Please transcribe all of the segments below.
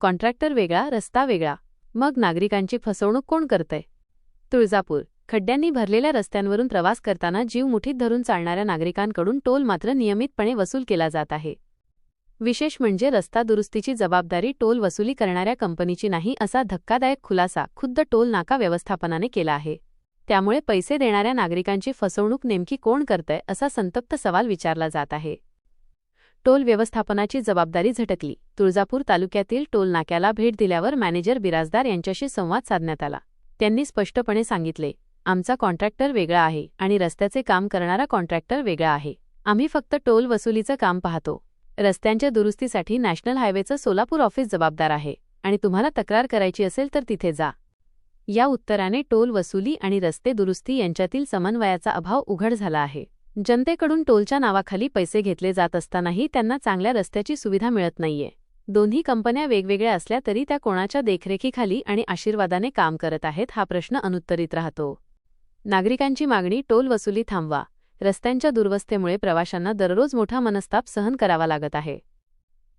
Contractor वेगळा रस्ता वेगळा. मग नागरिकांची फसवणूक कोण करतंय? तुळजापूर. खड्ड्यांनी भरलेल्या रस्त्यांवरून प्रवास करताना जीव मुठीत धरून चालणाऱ्या नागरिकांकडून टोल मात्र नियमितपणे वसूल केला जात आहे. विशेष म्हणजे रस्ता दुरुस्तीची जबाबदारी टोल वसुली करणाऱ्या कंपनीची नाही असा धक्कादायक खुलासा खुद्द टोल नाका व्यवस्थापनाने केला आहे. त्यामुळे पैसे देणाऱ्या नागरिकांची फसवणूक नेमकी कोण करतंय असा संतप्त सवाल विचारला जात आहे. टोल व्यवस्थापनाची जबाबदारी झटकली. तुळजापूर तालुक्यातील टोल नाक्याला भेट दिल्यावर मॅनेजर बिराजदार यांच्याशी संवाद साधण्यात आला. त्यांनी स्पष्टपणे सांगितले आमचा कॉन्ट्रॅक्टर वेगळा आहे आणि रस्त्याचे काम करणारा कॉन्ट्रॅक्टर वेगळा आहे. आम्ही फक्त टोल वसुलीचं काम पाहतो. रस्त्यांच्या दुरुस्तीसाठी नॅशनल हायवेचं सोलापूर ऑफिस जबाबदार आहे आणि तुम्हाला तक्रार करायची असेल तर तिथे जा या उत्तराने टोल वसुली आणि रस्ते दुरुस्ती यांच्यातील समन्वयाचा अभाव उघड झाला आहे. जनतेकडून टोलच्या नावाखाली पैसे घेतले जात असतानाही त्यांना चांगल्या रस्त्याची सुविधा मिळत नाहीये. दोन्ही कंपन्या वेगवेगळ्या असल्या तरी त्या कोणाच्या देखरेखीखाली आणि आशीर्वादाने काम करत आहेत हा प्रश्न अनुत्तरित राहतो. नागरिकांची मागणी टोल वसुली थांबवा. रस्त्यांच्या दुर्वस्थेमुळे प्रवाशांना दररोज मोठा मनस्ताप सहन करावा लागत आहे.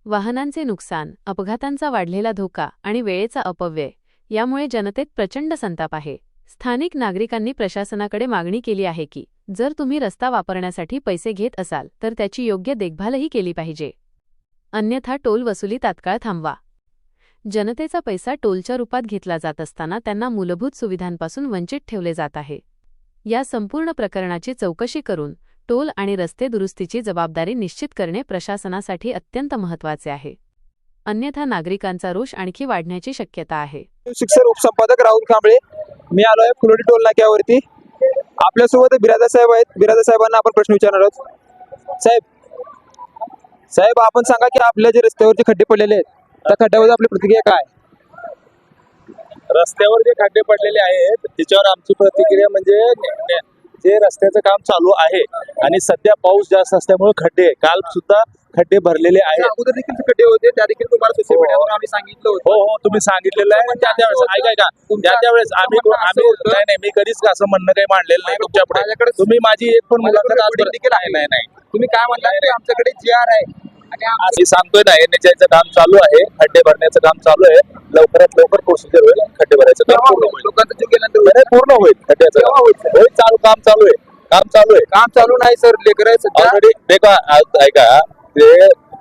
वाहनांचे नुकसान अपघातांचा वाढलेला धोका आणि वेळेचा अपव्यय यामुळे जनतेत प्रचंड संताप आहे. स्थानिक नागरिकांनी प्रशासनाकडे मागणी केली आहे की जर तुम्ही रस्ता वापरण्यासाठी पैसे घेत असाल तर त्याची योग्य देखभालही केली पाहिजे. अन्यथा टोल वसुली तात्काळ थांबवा. जनतेचा पैसा टोलच्या रूपात घेतला जात असताना त्यांना मूलभूत सुविधांपासून वंचित ठेवले जात आहे. या संपूर्ण प्रकरणाची चौकशी करून टोल आणि रस्ते दुरुस्तीची जबाबदारी निश्चित करणे प्रशासनासाठी अत्यंत महत्त्वाचे आहे. अन्यथा नागरिकांचा रोष आणखी वाढण्याची शक्यता आहे. शिक्षक उपसंपादक राहुल कांबळे मी आलो आहे फुलोडी टोल नाक्यावरती. आपल्यासोबत बिरादा साहेब आहेत. बिरादा साहेबांना आपण प्रश्न विचारणार आहोत. साहेब साहेब आपण सांगा की आपल्या जे रस्त्यावरचे खड्डे पडलेले आहेत त्या खड्ड्यावर आपली प्रतिक्रिया काय? रस्त्यावर जे खड्डे पडलेले आहेत त्याच्यावर आमची प्रतिक्रिया म्हणजे जे रस्त्याचं काम चालू आहे आणि सध्या पाऊस जास्त असल्यामुळे खड्डे काल सुद्धा खड्डे भरलेले आहेत. अगोदर देखील खड्डे होते त्या देखील तुम्हाला सोशल हो. मीडियावर आम्ही सांगितलं हो होतं. हो तुम्ही सांगितलेलं आहे. त्या त्यावेळेस ऐका ऐका. त्या त्यावेळेस आम्ही आम्ही नाही नाही मी कधीच असं म्हणणं काही मांडलेलं नाही तुमच्यापुढे तुम्ही माझी एक पण मुलाखत आजपर्यंत देखील आहे. नाही नाही. तुम्ही काय म्हणला की आमच्याकडे जी आर आहे. आणि आम- मी सांगतोय ना एनएचआयचं काम चालू आहे खड्डे भरण्याचं काम चालू आहे. लवकरात लवकर प्रोसिजर होईल खड्डे भरायचं काम पूर्ण होईल? लोकांचा पूर्ण होईल खड्ड्याचं. होईल, चालू काम चालू आहे. काम चालू आहे. काम चालू नाही सर. लेकर ऑलरेडी देखा आज ऐका. ते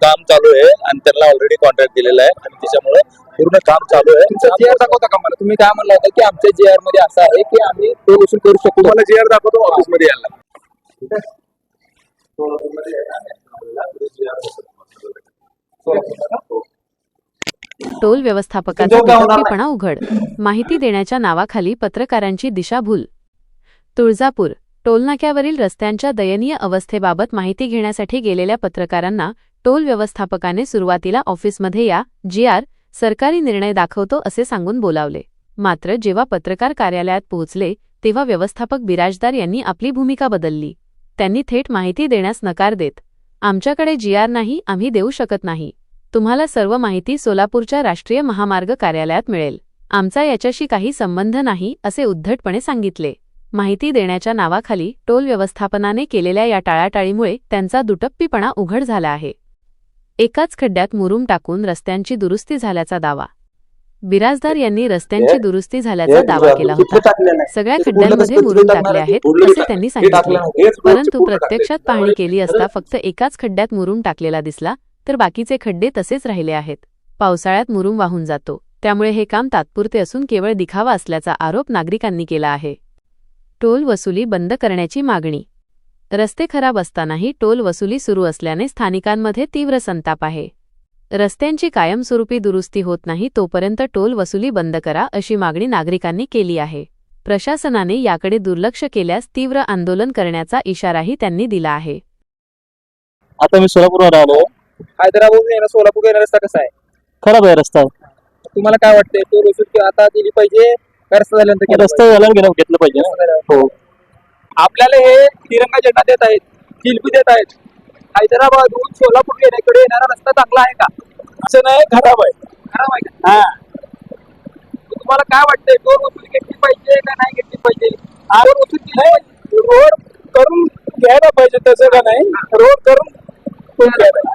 काम चालू आहे आणि त्यांना ऑलरेडी कॉन्ट्रॅक्ट दिलेला आहे आणि त्याच्यामुळे पूर्ण काम चालू आहे. तुमचा जी आर दाखवता का मला? तुम्ही काय म्हणला होता की आमच्या जी आरमध्ये असं आहे की आम्ही टोल वसूल करू शकतो? तुम्हाला जी आर दाखवतो ऑफिसमध्ये यायला. टोल व्यवस्थापकाचा उघड. माहिती देण्याच्या नावाखाली पत्रकारांची दिशाभूल. तुळजापूर टोलनाक्यावरील रस्त्यांच्या दयनीय अवस्थेबाबत माहिती घेण्यासाठी गेलेल्या पत्रकारांना टोल व्यवस्थापकाने सुरुवातीला ऑफिसमध्ये या जी आर सरकारी निर्णय दाखवतो असे सांगून बोलावले. मात्र जेव्हा पत्रकार कार्यालयात पोहोचले तेव्हा व्यवस्थापक बिराजदार यांनी आपली भूमिका बदलली. त्यांनी थेट माहिती देण्यास नकार देत आमच्याकडे जी आर नाही आम्ही देऊ शकत नाही. तुम्हाला सर्व माहिती सोलापूरच्या राष्ट्रीय महामार्ग कार्यालयात मिळेल. आमचा याच्याशी काही संबंध नाही असे उद्धटपणे सांगितले. माहिती देण्याच्या नावाखाली टोल व्यवस्थापनाने केलेल्या या टाळाटाळीमुळे त्यांचा दुटप्पीपणा उघड झाला आहे. एकाच खड्ड्यात मुरुम टाकून रस्त्यांची दुरुस्ती झाल्याचा दावा. बिराजदार यांनी रस्त्यांची दुरुस्ती झाल्याचा दावा केला होता. सगळ्या खड्ड्यांमध्ये मुरुम टाकले आहेत असे त्यांनी सांगितले. परंतु प्रत्यक्षात पाहणी केली असता फक्त एकाच खड्ड्यात मुरुम टाकलेला दिसला तर बाकीचे खड्डे तसेच राहिले आहेत. पावसाळ्यात मुरुम वाहून जातो. त्यामुळे हे काम तात्पुरते असून केवळ दिखावा असल्याचा आरोप नागरिकांनी केला आहे. टोल वसुली बंद करण्याची मागणी. रस्ते खराब असतानाही टोल वसुली सुरू असल्याने स्थानिकांमध्ये तीव्र संताप आहे. रस्त्यांची कायमस्वरूपी दुरुस्ती होत नाही तोपर्यंत टोल वसुली बंद करा अशी मागणी नागरिकांनी केली आहे. प्रशासनाने याकडे दुर्लक्ष केल्यास तीव्र आंदोलन करण्याचा इशाराही त्यांनी दिला आहे. आता मी सोलापूरवर आलो. हैदराबाद सोलापूर येणार रस्ता कसा आहे? खराब आहे रस्ता. तुम्हाला काय वाटतंय? टोल वसूल आता दिली पाहिजे? का रस्ता झाल्यानंतर केला रस्ता यायला गेला घेतलं पाहिजे ना. पाहिजे? हो. आपल्याला हे तिरंगा झेंडा देत आहेत शिल्पी देत आहेत. हैदराबादहून सोलापूर येण्याकडे येणारा रस्ता चांगला आहे का? असं नाही खराब आहे. खराब आहे का? हा. तुम्हाला काय वाटतंय टोल वसूल घेतली पाहिजे का नाही घेतली पाहिजे? टोल वसूल केली. रोड करून घ्यायला पाहिजे तसं का नाही? रोड करून घ्यायला